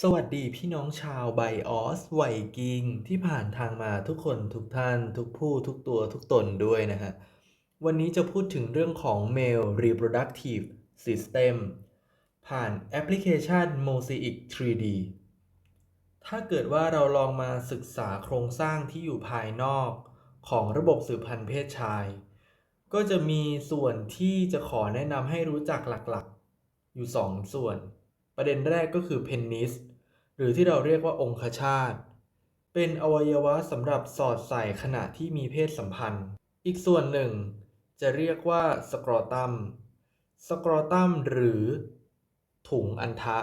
สวัสดีพี่น้องชาวไบออสไวกิงที่ผ่านทางมาทุกคนทุกท่าน ทุกผู้ทุกตัวทุกตนด้วยนะฮะ วันนี้จะพูดถึงเรื่องของ Male Reproductive System ผ่านแอปพลิเคชัน Mosaic 3D ถ้าเกิดว่าเราลองมาศึกษาโครงสร้างที่อยู่ภายนอกของระบบสืบพันธุ์เพศชาย ก็จะมีส่วนที่จะขอแนะนำให้รู้จักหลักๆ อยู่ 2 ส่วน ประเด็นแรกก็คือเพนนิส หรือที่เราเรียกว่าองคชาต เป็นอวัยวะสำหรับสอดใส่ขณะที่มีเพศสัมพันธ์ อีกส่วนหนึ่ง จะเรียกว่าสกรอตัม สกรอตัมหรือ ถุงอันทะ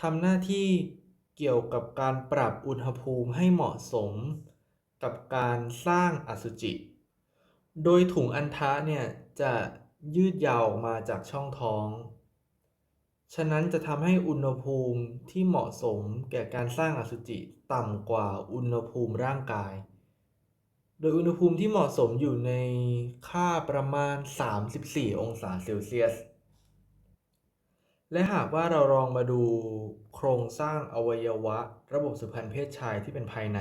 ทำหน้าที่เกี่ยวกับการปรับอุณหภูมิให้เหมาะสม กับการสร้างอสุจิ โดยถุงอันทะเนี่ยจะยืดยาวออกมาจากช่องท้อง ฉะนั้นจะทำให้อุณหภูมิที่เหมาะสมแก่การสร้างอสุจิต่ำกว่าอุณหภูมิร่างกาย โดยอุณหภูมิที่เหมาะสมอยู่ในค่าประมาณ 34 องศาเซลเซียส และหากว่าเราลองมาดูโครงสร้างอวัยวะ ระบบสืบพันธุ์เพศชายที่เป็นภายใน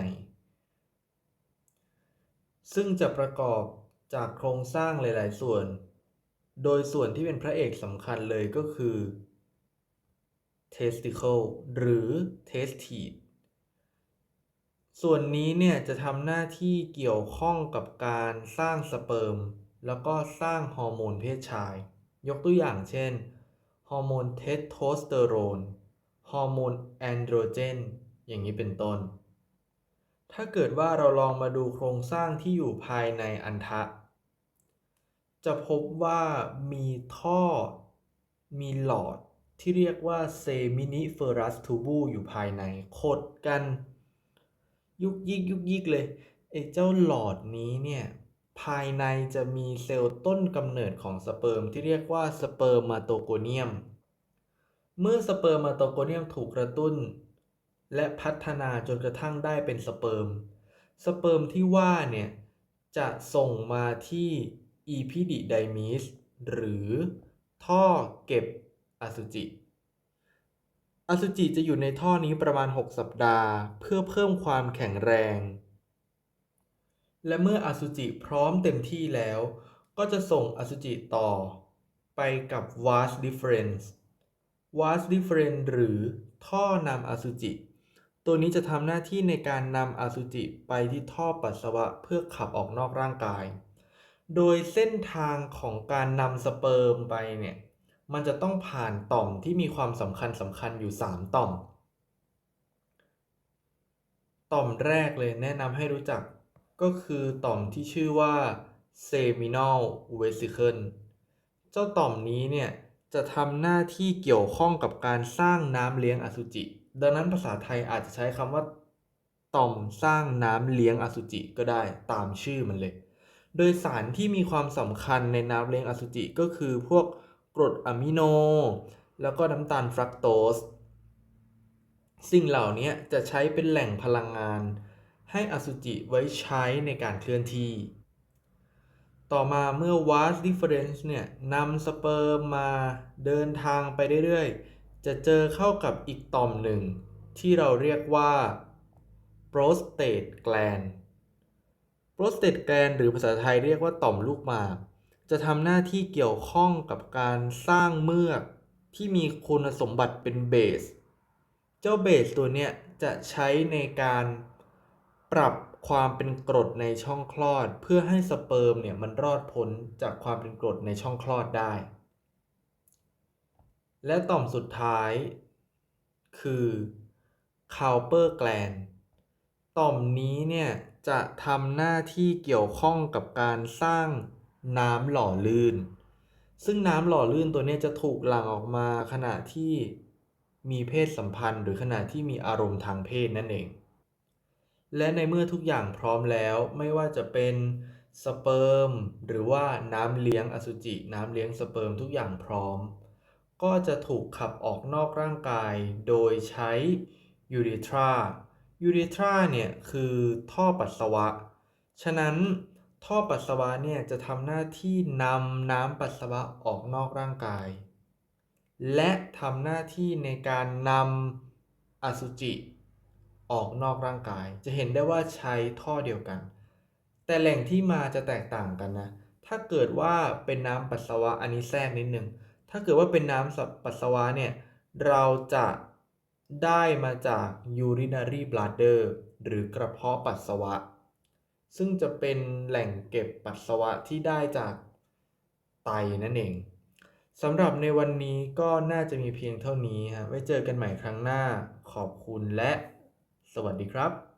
ซึ่งจะประกอบจากโครงสร้างหลาย ๆ ส่วน โดยส่วนที่เป็นพระเอกสำคัญเลยก็คือ testicle หรือ testes ส่วนนี้เนี่ยจะทำหน้าที่เกี่ยวข้องกับการสร้างสเปิร์ม แล้วก็สร้างฮอร์โมนเพศชาย ยกตัวอย่างเช่น ฮอร์โมนเทสโทสเตอโรน ฮอร์โมนแอนโดรเจน อย่างนี้เป็นต้น ถ้าเกิดว่าเราลองมาดูโครงสร้างที่อยู่ภายในอันทะ จะพบว่ามีท่อ มีหลอด ที่เรียกว่าเซมินิเฟอรัสทูบูอยู่ภายในขดกัน ยุกยิกยุกยิกเลยไอ้เจ้าหลอดนี้เนี่ยภายในจะมีเซลล์ต้นกำเนิดของสเปิร์มที่เรียกว่าสเปิร์มาโตโกเนียม เมื่อสเปิร์มาโตโกเนียมถูกกระตุ้น และพัฒนาจนกระทั่งได้เป็นสเปิร์ม สเปิร์มที่ว่าเนี่ยจะส่งมาที่อีพิดิไดมิสหรือท่อเก็บ อสุจิ อสุจิจะอยู่ในท่อนี้ประมาณ 6 สัปดาห์ เพื่อเพิ่มความแข็งแรง และเมื่ออสุจิพร้อมเต็มที่แล้ว ก็จะส่งอสุจิต่อ ไปกับ vas deferens vas deferens หรือท่อนำอสุจิ ตัวนี้จะทำหน้าที่ในการนำอสุจิไปที่ท่อปัสสาวะเพื่อขับออกนอกร่างกาย โดยเส้นทางของการนำสเปิร์มไปเนี่ย มันจะต้องผ่านต่อมที่มีความสำคัญสำคัญอยู่ 3 ต่อม ต่อมแรกเลยแนะนำให้รู้จัก ก็คือต่อมที่ชื่อว่า seminal vesicle เจ้าต่อมนี้เนี่ยจะทำหน้าที่เกี่ยวข้องกับการสร้างน้ำเลี้ยงอสุจิ ดังนั้นภาษาไทยอาจจะใช้คำว่า ต่อมสร้างน้ำเลี้ยงอสุจิก็ได้ตามชื่อมันเลย โดยสารที่มีความสำคัญในน้ำเลี้ยงอสุจิก็คือพวก กรดอะมิโน แล้วก็น้ำตาลฟรักโตส สิ่งเหล่านี้จะใช้เป็นแหล่งพลังงาน ให้อสุจิไว้ใช้ในการเคลื่อนที่ ต่อมาเมื่อ vas deferens เนี่ยนำสเปิร์มมาเดินทางไปเรื่อยๆ จะเจอเข้ากับอีกต่อมหนึ่ง ที่เราเรียกว่า prostate gland prostate gland หรือภาษาไทยเรียกว่าต่อมลูกหมาก จะทำหน้าที่เกี่ยวข้องกับการสร้างเมือกที่มีคุณสมบัติเป็นเบส เจ้าเบสตัวเนี้ยจะใช้ในการปรับความเป็นกรดในช่องคลอด เพื่อให้สเปิร์มเนี่ยมันรอดพ้นจากความเป็นกรดในช่องคลอดได้ และต่อมสุดท้าย คือ Cowper gland ต่อมนี้เนี่ยจะทำหน้าที่เกี่ยวข้องกับการสร้าง น้ำหล่อลื่น ซึ่งน้ำหล่อลื่นตัวนี้จะถูกหลั่งออกมาขณะที่มีเพศสัมพันธ์ หรือขณะที่มีอารมณ์ทางเพศนั่นเอง และในเมื่อทุกอย่างพร้อมแล้วไม่ว่าจะเป็นสเปิร์มหรือว่าน้ำเลี้ยงอสุจิ น้ำเลี้ยงสเปิร์มทุกอย่างพร้อม ก็จะถูกขับออกนอกร่างกายโดยใช้ยูริทรายูริทราเนี่ยคือท่อปัสสาวะ ฉะนั้น ท่อปัสสาวะเนี่ยจะทำหน้าที่นำน้ำปัสสาวะออกนอกร่างกาย และทำหน้าที่ในการนำอสุจิออกนอกร่างกาย จะเห็นได้ว่าใช้ท่อเดียวกัน แต่แหล่งที่มาจะแตกต่างกันนะ ถ้าเกิดว่าเป็นน้ำปัสสาวะอันนี้แทรกนิดหนึ่ง ถ้าเกิดว่าเป็นน้ำปัสสาวะเนี่ยเราจะได้มาจาก urinary bladder หรือกระเพาะปัสสาวะ ซึ่งจะเป็นแหล่งเก็บปัสสาวะที่ได้จากไตนั่นเองสำหรับในวันนี้ก็น่าจะมีเพียงเท่านี้ฮะไว้เจอกันใหม่ครั้งหน้าขอบคุณและสวัสดีครับ